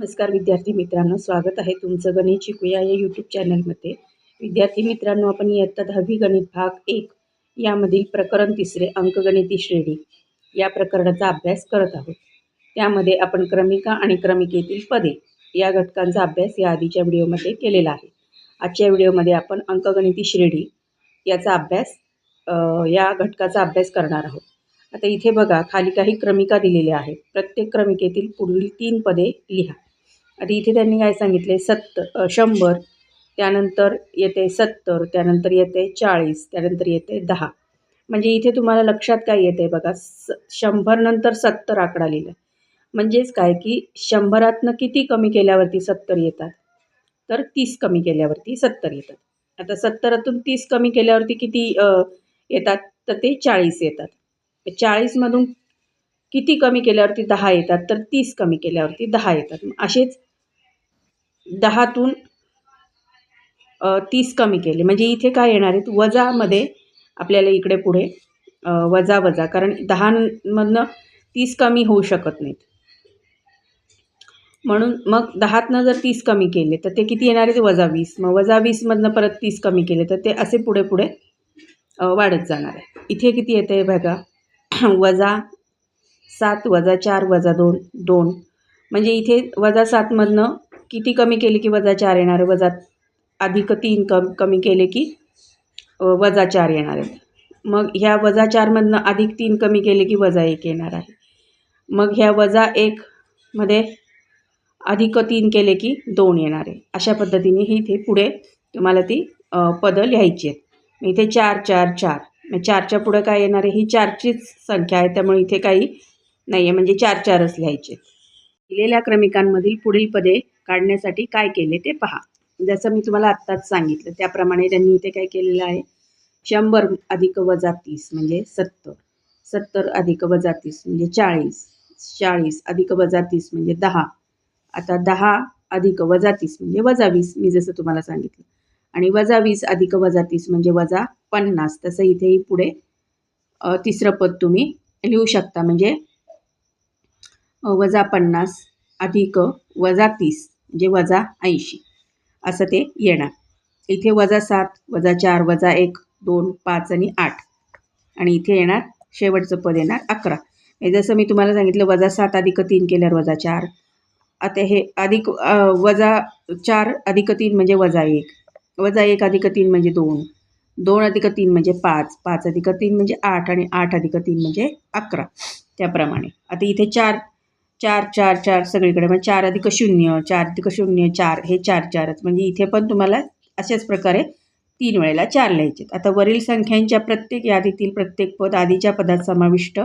नमस्कार विद्यार्थी मित्रांनो स्वागत आहे तुमचं गणित शिकूया या यूट्यूब चॅनलमध्ये विद्यार्थी मित्रांनो आपण इयत्ता दहावी गणित भाग एक यामधील प्रकरण तिसरे अंकगणिती श्रेणी या प्रकरणाचा अभ्यास करत आहोत. त्यामध्ये आपण क्रमिका आणि क्रमिकेतील पदे या घटकांचा अभ्यास या आधीच्या व्हिडिओमध्ये केलेला आहे. आजच्या व्हिडिओमध्ये आपण अंकगणिती श्रेणी याचा अभ्यास या घटकाचा अभ्यास करणार आहोत. आता इथे बघा खाली काही क्रमिका दिलेल्या आहेत. प्रत्येक क्रमिकेतील पुढील तीन पदे लिहा. आता इथे त्यांनी काय सांगितले? सत्तर शंभर त्यानंतर येते सत्तर त्यानंतर येते चाळीस त्यानंतर येते दहा. म्हणजे इथे तुम्हाला लक्षात काय येते बघा? स शंभरनंतर सत्तर आकडा लिहिला. म्हणजेच काय? की शंभरातनं किती कमी केल्यावरती सत्तर येतात? तर तीस कमी केल्यावरती सत्तर येतात. आता सत्तरातून तीस कमी केल्यावरती किती येतात? तर ते चाळीस येतात. चाळीसमधून किती कमी केल्यावरती दहा येतात? तर तीस कमी केल्यावरती दहा येतात. मग असेच दहातून तीस कमी केले. म्हणजे इथे काय येणार आहेत? वजामध्ये आपल्याला इकडे पुढे वजा वजा. कारण दहामधनं तीस कमी होऊ शकत नाहीत. म्हणून मग दहातनं जर तीस कमी केले तर ते किती येणार आहेत? वजा वीस. मग वजा वीसमधनं परत तीस कमी केले तर ते असे पुढे पुढे वाढत जाणार आहे. इथे किती येतं आहे बघा? वजा सात वजा चार वजा दोन दोन. म्हणजे इथे वजा सातमधनं किती कमी केले की वजा चार येणार? आहे वजा अधिक तीन कम कमी केले की वजा चार येणार आहेत मग ह्या वजा चारमधनं अधिक तीन कमी केले की वजा एक येणार आहे. मग ह्या वजा एकमध्ये अधिक तीन केले की दोन येणार आहे. अशा पद्धतीने ही इथे पुढे तुम्हाला ती पदं लिहायची आहेत. मग इथे चार चार चार. मग चारच्या पुढं काय येणार आहे? ही चारचीच संख्या आहे त्यामुळे इथे काही नाही आहे म्हणजे चार चारच लिहायचे दिलेल्या क्रमिकांमधील पुढील पदे काढण्यासाठी काय केले ते पहा. म्हणजे जसं मी तुम्हाला आत्ताच सांगितलं. त्याप्रमाणे त्यांनी इथे काय केलेलं आहे? शंभर अधिक वजा तीस म्हणजे सत्तर. सत्तर अधिक वजा तीस म्हणजे चाळीस. चाळीस अधिक वजा तीस म्हणजे दहा. आता दहा अधिक वजा तीस म्हणजे वजा वीस मी जसं तुम्हाला सांगितलं. आणि वजा वीस अधिक वजा तीस म्हणजे वजा पन्नास. तसं इथेही पुढे तिसरं पद तुम्ही लिहू शकता. म्हणजे वजा पन्नास अधिक वजा तीस. म्हणजे वजा ऐंशी. असं ते येणार. इथे वजा सात वजा चार वजा एक दोन पाच आणि आठ. आणि इथे येणार शेवटचं पद येणार अकरा. हे जसं मी तुम्हाला सांगितलं वजा सात अधिक तीन केल्यावर वजा चार. आता हे अधिक वजा चार अधिक तीन म्हणजे वजा एक. वजा एक अधिक तीन म्हणजे दोन. दोन अधिक तीन म्हणजे पाच. पाच अधिक तीन म्हणजे आठ आणि आठ अधिक तीन म्हणजे अकरा. त्याप्रमाणे. आता इथे चार चार चार चार सगळीकडे. म्हणजे चार अधिक शून्य चार अधिक शून्य चार हे चार चारच. म्हणजे इथे पण तुम्हाला अशाच प्रकारे तीन वेळेला चार लिहायचे आता वरील संख्यांच्या प्रत्येक यादीतील प्रत्येक पद आधीच्या पदात समाविष्ट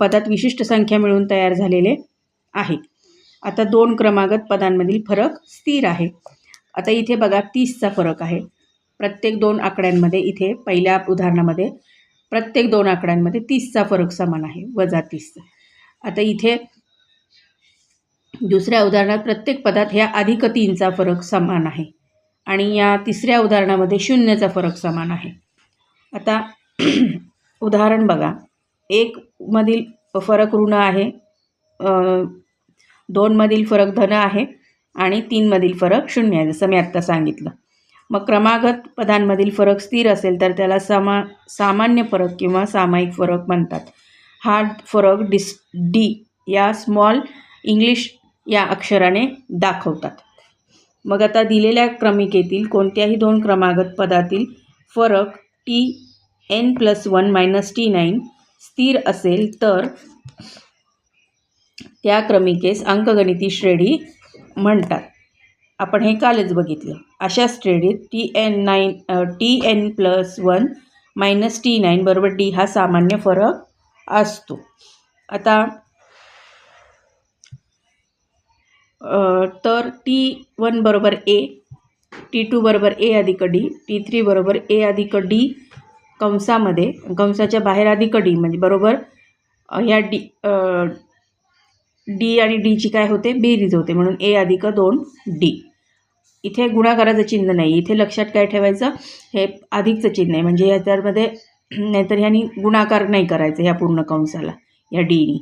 पदात विशिष्ट संख्या मिळून तयार झालेले आहे आता दोन क्रमागत पदांमधील फरक स्थिर आहे. आता इथे बघा तीसचा फरक आहे. प्रत्येक दोन आकड्यांमध्ये इथे पहिल्या उदाहरणामध्ये प्रत्येक दोन आकड्यांमध्ये तीसचा फरक समान आहे. वजा तीसचा आता इथे दुसऱ्या उदाहरणात प्रत्येक पदात ह्या अधिक तीनचा फरक समान आहे. आणि या तिसऱ्या उदाहरणामध्ये शून्यचा फरक समान आहे. आता उदाहरण बघा. एकमधील फरक ऋण आहे. दोनमधील फरक धन आहे आणि तीनमधील फरक शून्य आहे जसं मी आत्ता सांगितलं. मग क्रमागत पदांमधील फरक स्थिर असेल तर त्याला समा सामान्य फरक किंवा सामायिक फरक म्हणतात. हा फरक डिस डी या स्मॉल इंग्लिश या अक्षराने दाखवतात. मग आता दिलेल्या क्रमिकेतील कोणत्याही दोन क्रमागत पदातील फरक T N plus one minus T nine स्थिर असेल तर त्या क्रमिकेस अंकगणिती श्रेणी म्हणतात. आपण हे कालच बघितलं. अशा श्रेणीत T N nine T N plus one minus T nine बरोबर डी हा सामान्य फरक असतो. आता तर टी वन बरोबर ए टी टू बरोबर ए अधिक डी टी थ्री बरोबर ए अधिक डी कंसामध्ये. कंसाच्या बाहेर अधिक डी म्हणजे बरोबर ह्या डी डी आणि डीची काय होते? बेरीज होते. म्हणून ए अधिक दोन डी इथे गुणाकाराचं चिन्ह नाही. इथे लक्षात काय ठेवायचं? हे अधिकचं चिन्ह आहे. म्हणजे ह्याच्यामध्ये नाहीतर ह्यानी गुणाकार नाही करायचं ह्या पूर्ण कंसाला ह्या डीनी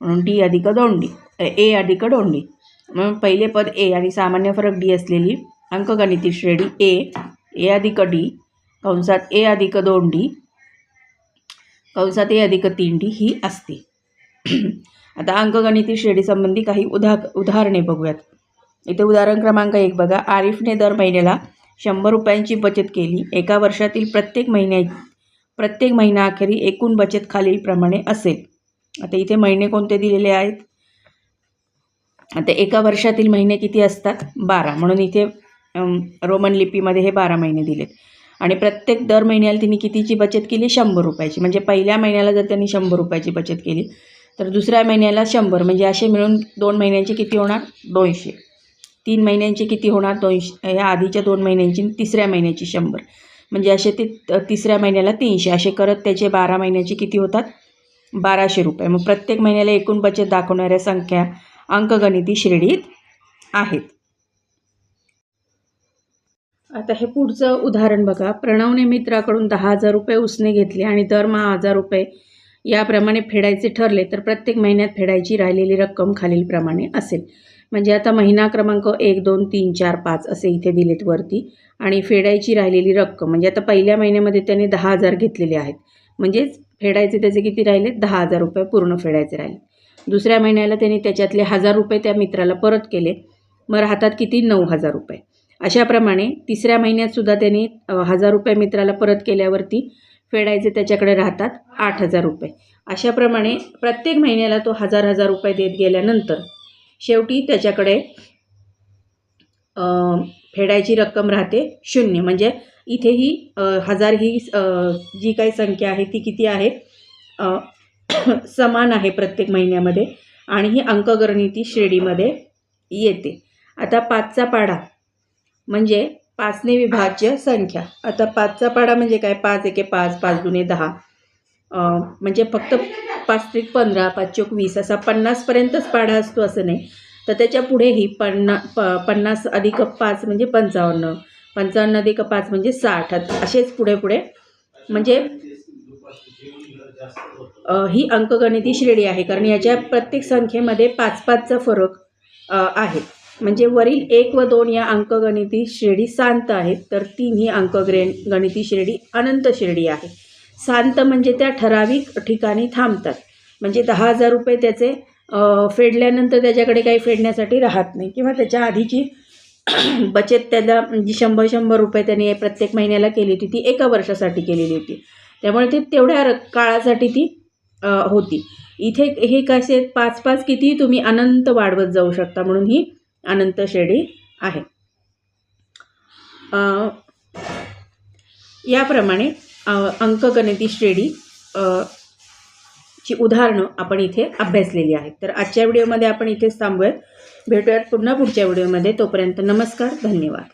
म्हणून डी अधिक दोन डी ए अधिक दोन डी म्हणून पहिले पद ए आणि सामान्य फरक डी असलेली अंकगणिती श्रेणी ए ए अधिक डी कंसात ए अधिक दोन डी कंसात ए अधिक तीन डी ही असते. आता अंकगणिती श्रेणीसंबंधी काही उदा उदाहरणे बघूयात. इथे उदाहरण क्रमांक एक बघा. आरिफने दर महिन्याला शंभर रुपयांची बचत केली. एका वर्षातील प्रत्येक महिन्या प्रत्येक महिना अखेरी एकूण बचत खालीलप्रमाणे असेल. आता इथे महिने कोणते दिलेले आहेत? आता एका वर्षातील महिने किती असतात? बारा. म्हणून इथे रोमन लिपीमध्ये हे बारा महिने दिलेत. आणि प्रत्येक दर महिन्याला तिने कितीची बचत केली? शंभर रुपयाची. म्हणजे पहिल्या महिन्याला जर त्यांनी शंभर रुपयाची बचत केली तर दुसऱ्या महिन्याला शंभर. म्हणजे असे मिळून दोन महिन्यांचे किती होणार? दोनशे. तीन महिन्यांचे किती होणार? दोनशे ह्या आधीच्या दोन महिन्यांची आणि तिसऱ्या महिन्याची शंभर. म्हणजे असे ते तिसऱ्या महिन्याला तीनशे. असे करत त्याचे बारा महिन्याचे किती होतात? बाराशे रुपये. मग प्रत्येक महिन्याला एकूण बचत दाखवणाऱ्या संख्या अंकगणिती श्रेणीत आहेत. आता हे पुढचं उदाहरण बघा. प्रणवने मित्राकडून दहा हजार रुपये उसने घेतले आणि दरमहा हजार रुपये याप्रमाणे फेडायचे ठरले तर प्रत्येक महिन्यात फेडायची राहिलेली रक्कम खालीलप्रमाणे असेल. म्हणजे आता महिना क्रमांक एक दोन तीन चार पाच असे इथे दिलेत वरती आणि फेडायची राहिलेली रक्कम. म्हणजे आता पहिल्या महिन्यामध्ये त्याने दहा हजार घेतलेले आहेत. म्हणजेच फेडायचे त्याचे किती राहिले दहा हजार रुपये पूर्ण फेडायचे राहिले. दुसऱ्या महिन्याला त्यांनी त्याच्यातले हजार रुपये त्या मित्राला परत केले. मग राहतात किती? नऊ हजार रुपये. अशाप्रमाणे तिसऱ्या महिन्यातसुद्धा त्यांनी हजार रुपये मित्राला परत केल्यावरती फेडायचे त्याच्याकडे राहतात आठ हजार रुपये. अशाप्रमाणे प्रत्येक महिन्याला तो हजार हजार रुपये देत गेल्यानंतर शेवटी त्याच्याकडे फेडायची रक्कम राहते शून्य. म्हणजे इथे ही हजार ही जी काही संख्या आहे ती किती आहे? समान आहे प्रत्येक महिन्यामध्ये आणि ही अंकगणिती श्रेणीमध्ये येते. आता पाचचा पाढा म्हणजे पाचने विभाज्य संख्या. आता पाचचा पाढा म्हणजे काय? पाच एके पाच पाच दुने दहा. म्हणजे फक्त पाच त्रिक पंधरा पाच चोक वीस असा पन्नासपर्यंतच पाढा असतो असं नाही. तर त्याच्या पुढेही पन्ना प पन्नास अधिक पाच म्हणजे पंचावन्न. पंचावन्न अधिक पाच म्हणजे साठ. असेच पुढे पुढे म्हणजे ही अंकगणिती श्रेणी आहे कारण याच्या प्रत्येक संख्येमध्ये पाच पाचचा फरक आहे. म्हणजे वरील एक व दोन या अंकगणिती श्रेणी शांत आहेत तर तीन ही अंकग्रे गणिती श्रेणी अनंत श्रेणी आहे. शांत म्हणजे त्या ठराविक ठिकाणी थांबतात. म्हणजे दहा हजार रुपये त्याचे फेडल्यानंतर त्याच्याकडे काही फेडण्यासाठी राहत नाही किंवा त्याच्या आधीची बचत त्याला जी शंभर शंभर रुपये त्याने प्रत्येक महिन्याला केली होती ती एका वर्षासाठी केलेली होती. त्यामुळे ती तेवढ्या र काळासाठी ती होती. इथे हे कसे पाच पाच कितीही तुम्ही अनंत वाढवत जाऊ शकता म्हणून ही अनंत श्रेणी आहे. याप्रमाणे अंकगणिती श्रेणी ची उदाहरणं आपण इथे अभ्यासलेली आहेत. तर आजच्या व्हिडिओमध्ये आपण इथेच थांबूयात. भेटूयात पुन्हा पुढच्या व्हिडिओमध्ये. तोपर्यंत नमस्कार धन्यवाद.